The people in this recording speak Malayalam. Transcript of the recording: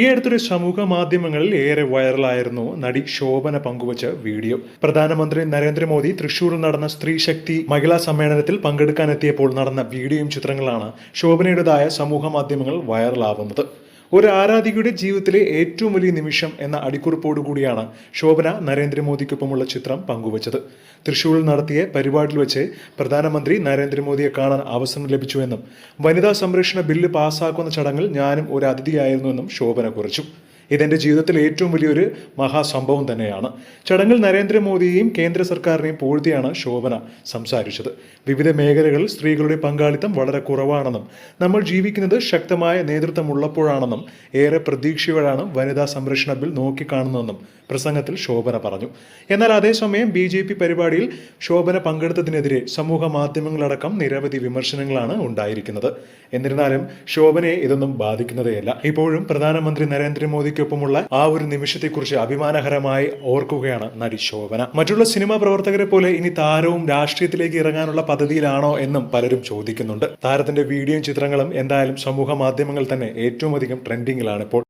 ഈ അടുത്തൊരു സമൂഹ മാധ്യമങ്ങളിൽ ഏറെ വൈറലായിരുന്നു നടി ശോഭന പങ്കുവച്ച വീഡിയോ. പ്രധാനമന്ത്രി നരേന്ദ്രമോദി തൃശൂരിൽ നടന്ന സ്ത്രീ ശക്തി മഹിളാ സമ്മേളനത്തിൽ പങ്കെടുക്കാനെത്തിയപ്പോൾ നടന്ന വീഡിയോയും ചിത്രങ്ങളാണ് ശോഭനയുടേതായ സമൂഹ മാധ്യമങ്ങൾ വൈറലാവുന്നത്. ഒരു ആരാധികയുടെ ജീവിതത്തിലെ ഏറ്റവും വലിയ നിമിഷം എന്ന അടിക്കുറിപ്പോടുകൂടിയാണ് ശോഭന നരേന്ദ്രമോദിക്കൊപ്പമുള്ള ചിത്രം പങ്കുവച്ചത്. തൃശൂരിൽ നടത്തിയ പരിപാടിയിൽ വെച്ച് പ്രധാനമന്ത്രി നരേന്ദ്രമോദിയെ കാണാൻ അവസരം ലഭിച്ചുവെന്നും വനിതാ സംരക്ഷണ ബില്ല് പാസ്സാക്കുന്ന ചടങ്ങിൽ ഞാനും ഒരു അതിഥിയായിരുന്നുവെന്നും ശോഭന കുറിച്ചു. ഇതെന്റെ ജീവിതത്തിൽ ഏറ്റവും വലിയൊരു മഹാസംഭവം തന്നെയാണ്. ചടങ്ങിൽ നരേന്ദ്രമോദിയെയും കേന്ദ്ര സർക്കാരിനെയും പൂഴ്ത്തിയാണ് ശോഭന സംസാരിച്ചത്. വിവിധ മേഖലകളിൽ സ്ത്രീകളുടെ പങ്കാളിത്തം വളരെ കുറവാണെന്നും നമ്മൾ ജീവിക്കുന്നത് ശക്തമായ നേതൃത്വം ഉള്ളപ്പോഴാണെന്നും ഏറെ പ്രതീക്ഷയോടാണ് വനിതാ സംരക്ഷണ ബിൽ നോക്കിക്കാണുന്നതെന്നും പ്രസംഗത്തിൽ ശോഭന പറഞ്ഞു. എന്നാൽ അതേസമയം ബി ജെ പി പരിപാടിയിൽ ശോഭന പങ്കെടുത്തതിനെതിരെ സമൂഹ മാധ്യമങ്ങളടക്കം നിരവധി വിമർശനങ്ങളാണ് ഉണ്ടായിരിക്കുന്നത്. എന്നിരുന്നാലും ശോഭനയെ ഇതൊന്നും ബാധിക്കുന്നതേയല്ല. ഇപ്പോഴും പ്രധാനമന്ത്രി നരേന്ദ്രമോദിക്കൊപ്പമുള്ള ആ ഒരു നിമിഷത്തെക്കുറിച്ച് അഭിമാനകരമായി ഓർക്കുകയാണ് നടി ശോഭന. മറ്റുള്ള സിനിമാ പ്രവർത്തകരെ പോലെ ഇനി താരവും രാഷ്ട്രീയത്തിലേക്ക് ഇറങ്ങാനുള്ള പദ്ധതിയിലാണോ എന്നും പലരും ചോദിക്കുന്നുണ്ട്. താരത്തിന്റെ വീഡിയോയും ചിത്രങ്ങളും എന്തായാലും സമൂഹ മാധ്യമങ്ങൾ തന്നെ ഏറ്റവും അധികം ട്രെൻഡിങ്ങിലാണ് ഇപ്പോൾ.